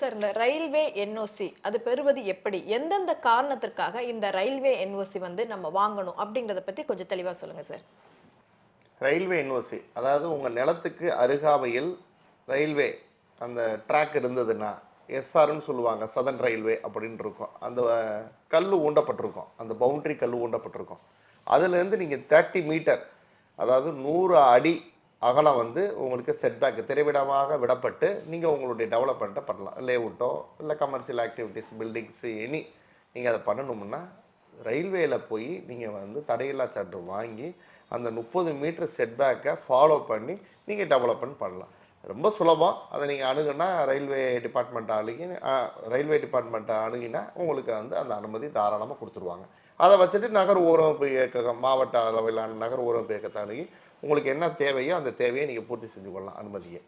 Sir இந்த railway NOC அது பெறுவது எப்படி? எந்தெந்த காரணத்திற்காக இந்த ரயில்வே என்ஓசி வந்து நம்ம வாங்கணும் அப்படிங்கிறத பற்றி கொஞ்சம் தெளிவாக சொல்லுங்கள் சார். ரயில்வே என்ஓசி அதாவது உங்கள் நிலத்துக்கு அருகாமையில் ரயில்வே அந்த ட்ராக் இருந்ததுன்னா எஸ்ஆர்னு சொல்லுவாங்க சதன் ரயில்வே அப்படின்னு இருக்கும். அந்த கல் ஊண்டப்பட்டிருக்கும். அந்த பவுண்ட்ரி கல் ஊண்டப்பட்டிருக்கும். அதுலேருந்து நீங்கள் தேர்ட்டி மீட்டர் அதாவது நூறு அடி அகலம் வந்து உங்களுக்கு செட்பேக் திரைவிடமாக விடப்பட்டு நீங்கள் உங்களுடைய டெவலப்மெண்ட்டை பண்ணலாம். லேஅவுட்டோ இல்லை கமர்ஷியல் ஆக்டிவிட்டீஸ் பில்டிங்ஸு எனி நீங்கள் அதை பண்ணணும்னா ரயில்வேயில் போய் நீங்கள் வந்து தடையில்லா சான்று வாங்கி அந்த முப்பது மீட்டர் செட்பேக்கை ஃபாலோ பண்ணி நீங்கள் டெவலப்மெண்ட் பண்ணலாம். ரொம்ப சுலபம். அதை நீங்கள் அணுகுனா ரயில்வே டிபார்ட்மெண்ட் அணுகி ரயில்வே டிபார்ட்மெண்ட்டை அணுகினா உங்களுக்கு வந்து அந்த அனுமதி தாராளமாக கொடுத்துருவாங்க. அதை வச்சுட்டு நகர் ஊரமைப்பு இயக்ககம் மாவட்ட அளவிலான நகர் ஊரமைப்பு இயக்கத்தை அணுகி உங்களுக்கு என்ன தேவையோ அந்த தேவையை நீங்கள் பூர்த்தி செஞ்சு கொள்ளலாம் அனுமதியை.